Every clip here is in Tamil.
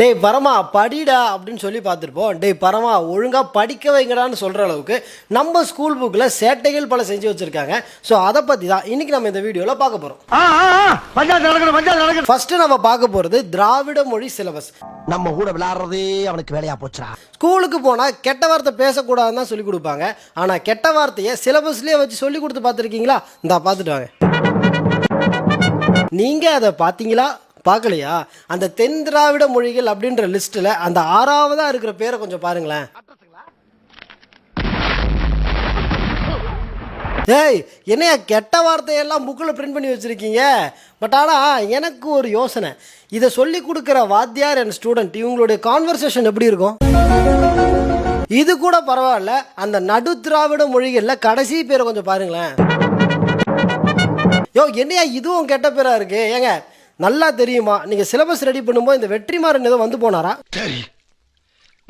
டேய் பரமா படிடா அப்படின்னு சொல்லி பார்த்துருப்போம். டேய் பரமா ஒழுங்காக படிக்க வைங்கடான்னு சொல்கிற அளவுக்கு நம்ம ஸ்கூல் புக்கில் சேட்டைகள் பல செஞ்சு வச்சுருக்காங்க. ஸோ அதை பற்றி தான் இன்றைக்கி நம்ம இந்த வீடியோவில் பார்க்க போகிறோம் ஃபஸ்ட்டு நம்ம பார்க்க போகிறது திராவிட மொழி சிலபஸ் நம்ம கூட விளையாடுறதே அவனுக்கு வேலையா போச்சுடா. ஸ்கூலுக்கு போனால் கெட்ட வார்த்தை பேசக்கூடாதுன்னு தான் சொல்லி கொடுப்பாங்க. ஆனால் கெட்ட வார்த்தையை சிலபஸ்லேயே வச்சு சொல்லி கொடுத்து பார்த்துருக்கீங்களா? இந்தா பார்த்துட்டு வாங்க. நீங்கள் அதை பார்த்தீங்களா? பார்க்கலையா? அந்த தென் திராவிட மொழிகள் அப்படின்ற லிஸ்ட்டில் அந்த ஆறாவதாக இருக்கிற பேரை கொஞ்சம் பாருங்களேன். ஏய் என்னையா கெட்ட வார்த்தையெல்லாம் புக்கில் பிரிண்ட் பண்ணி வச்சுருக்கீங்க? பட் ஆனால் எனக்கு ஒரு யோசனை. இதை சொல்லி கொடுக்குற வாத்தியார் அண்ட் ஸ்டூடெண்ட் இவங்களுடைய கான்வர்சேஷன் எப்படி இருக்கும்? இது கூட பரவாயில்ல அந்த நடு திராவிட மொழிகளில் கடைசி பேரை கொஞ்சம் பாருங்களேன். யோ என்னையா இதுவும் கெட்ட பேராக இருக்கு? ஏங்க நல்லா தெரியுமா? நீங்கள் சிலபஸ் ரெடி பண்ணும்போது இந்த வெற்றிமாறன் ஏதோ வந்து போனாரா? சரி.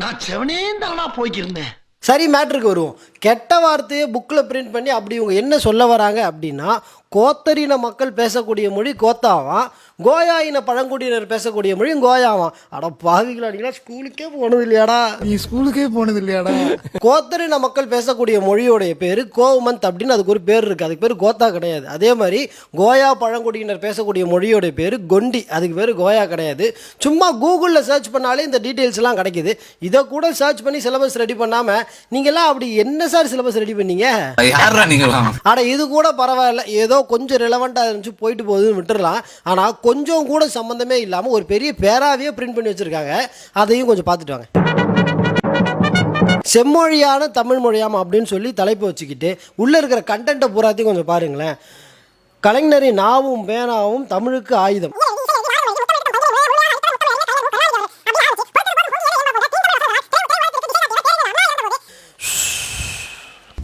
நான் செவனேந்தானா போய்க்கிருந்தேன். சரி மேட்ருக்கு வருவோம். கெட்ட வார்த்தையை புக்கில் பிரிண்ட் பண்ணி அப்படி இவங்க என்ன சொல்ல வராங்க அப்படின்னா கோத்தரின மக்கள் பேசக்கூடிய மொழி கோத்தாவாம். கோயா இன பழங்குடியினர் பேசக்கூடிய மொழி கோயாவாம். அட பாவிகளா நீங்களா ஸ்கூலுக்கே போனது இல்லையாடா நீ ஸ்கூலுக்கே போனது இல்லையாடா கோத்தரின மக்கள் பேசக்கூடிய மொழியோடைய பேர் கோவமந்த் அப்படின்னு அதுக்கு ஒரு பேர் இருக்குது அதுக்கு பேர் கோத்தா கிடையாது. அதே மாதிரி கோயா பழங்குடியினர் பேசக்கூடிய மொழியோடைய பேர் கொண்டி. அதுக்கு பேர் கோயா கிடையாது. சும்மா கூகுளில் சர்ச் பண்ணாலே இந்த டீட்டெயில்ஸ்லாம் கிடைக்குது. இதை கூட சர்ச் பண்ணி சிலபஸ் ரெடி பண்ணாமல் நீங்கள்லாம் அப்படி என்ன சார் சிலபஸ் ரெடி பண்ணீங்க? யாரா நீங்களாம்? அட இது கூட பரவாயில்ல. ஏதோ கொஞ்சம் ரிலவெண்ட்டாக இருந்துச்சு போயிட்டு போகுதுன்னு விட்டுறலாம். ஆனால் கொஞ்சம் கூட சம்மந்தமே இல்லாமல் ஒரு பெரிய பேராவையே பிரிண்ட் பண்ணி வச்சுருக்காங்க. அதையும் கொஞ்சம் பார்த்துட்டு வாங்க. செம்மொழியான தமிழ் மொழியாம் அப்படின்னு சொல்லி தலைப்பு வச்சுக்கிட்டு உள்ளே இருக்கிற கண்டென்ட்டை பூராத்தையும் கொஞ்சம் பாருங்களேன். கலைஞரின் நாவும் பேனாவும் தமிழுக்கு ஆயுதம்.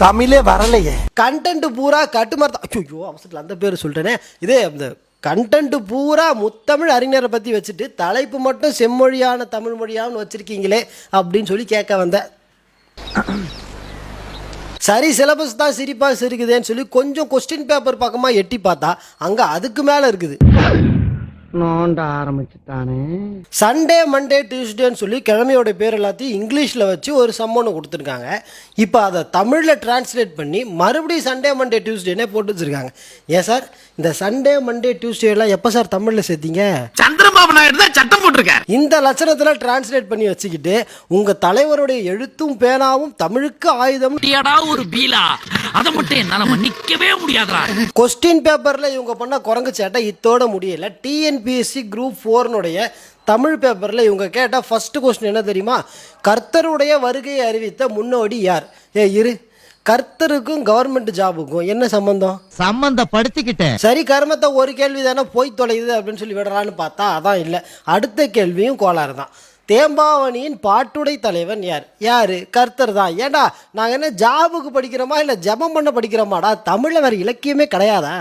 தமிழே வரலையே. கண்டென்ட் பூரா கட்டுமரத்தா ஐயோ அவசரத்தில் அந்த பேர் சொல்லிட்டேனே இதே அந்த கண்டென்ட் பூரா முத்தமிழ் அறிஞரை பற்றி வச்சுட்டு தலைப்பு மட்டும் செம்மொழியான தமிழ் மொழியான்னு வச்சுருக்கீங்களே அப்படின்னு சொல்லி கேட்க வந்தேன் சரி சிலபஸ் தான் சிரிப்பாக சிரிக்குதேன்னு சொல்லி கொஞ்சம் கொஸ்டின் பேப்பர் பக்கமாக எட்டி பார்த்தா அங்கே அதுக்கு மேலே இருக்குது. நோண்ட ஆரம்பிச்சுட்டானே. சண்டே மண்டே டியூஸ்டேன்னு சொல்லி கிழமையோட பேர் எல்லாத்தையும் இங்கிலீஷில் வச்சு ஒரு சம்மொன்று கொடுத்துருக்காங்க. இப்போ அதை தமிழில் டிரான்ஸ்லேட் பண்ணி மறுபடியும் சண்டே மண்டே டியூஸ்டேனே போட்டு வச்சுருக்காங்க. ஏன் சார்? இந்த சண்டே மண்டே டியூஸ்டேலாம் எப்போ சார் தமிழில் சேர்த்தீங்க? சந்திரபாபு நாயுடு தான் சட்டம் போட்டிருக்காரு. இந்த லட்சணத்தில் டிரான்ஸ்லேட் பண்ணி வச்சுக்கிட்டு உங்கள் தலைவருடைய எழுத்தும் பேனாவும் தமிழுக்கு ஆயுதம். ஒரு பீலா. அதை மட்டும் என்னால மன்னிக்கவே முடியாதுடா. கொஸ்டின் பேப்பரில் இவங்க பண்ண குரங்கு சேட்டை இத்தோட முடியல. டிஎன்பிஎஸ்சி குரூப் ஃபோர்னுடைய தமிழ் பேப்பரில் இவங்க கேட்ட ஃபர்ஸ்ட் கொஸ்டின் என்ன தெரியுமா? கர்த்தருடைய வருகையை அறிவித்த முன்னோடி யார்? ஏ இரு. கர்த்தருக்கும் கவர்மெண்ட் ஜாபுக்கும் என்ன சம்பந்தம்? சம்பந்தப்படுத்திக்கிட்டேன். சரி கர்மத்தை ஒரு கேள்வி தானே போய் தொலையுது அப்படின்னு சொல்லி விடுறான்னு பார்த்தா அதான் இல்லை. அடுத்த கேள்வியும் கோளாறு தான். தேம்பாவணியின் பாட்டுடை தலைவன் யார்? யார்? கர்த்தர் தான். ஏண்டா நாங்கள் என்ன ஜாபுக்கு படிக்கிறோமா இல்லை ஜெபம் பண்ண படிக்கிறோமாடா? தமிழில் வேறு இலக்கியமே கிடையாதா?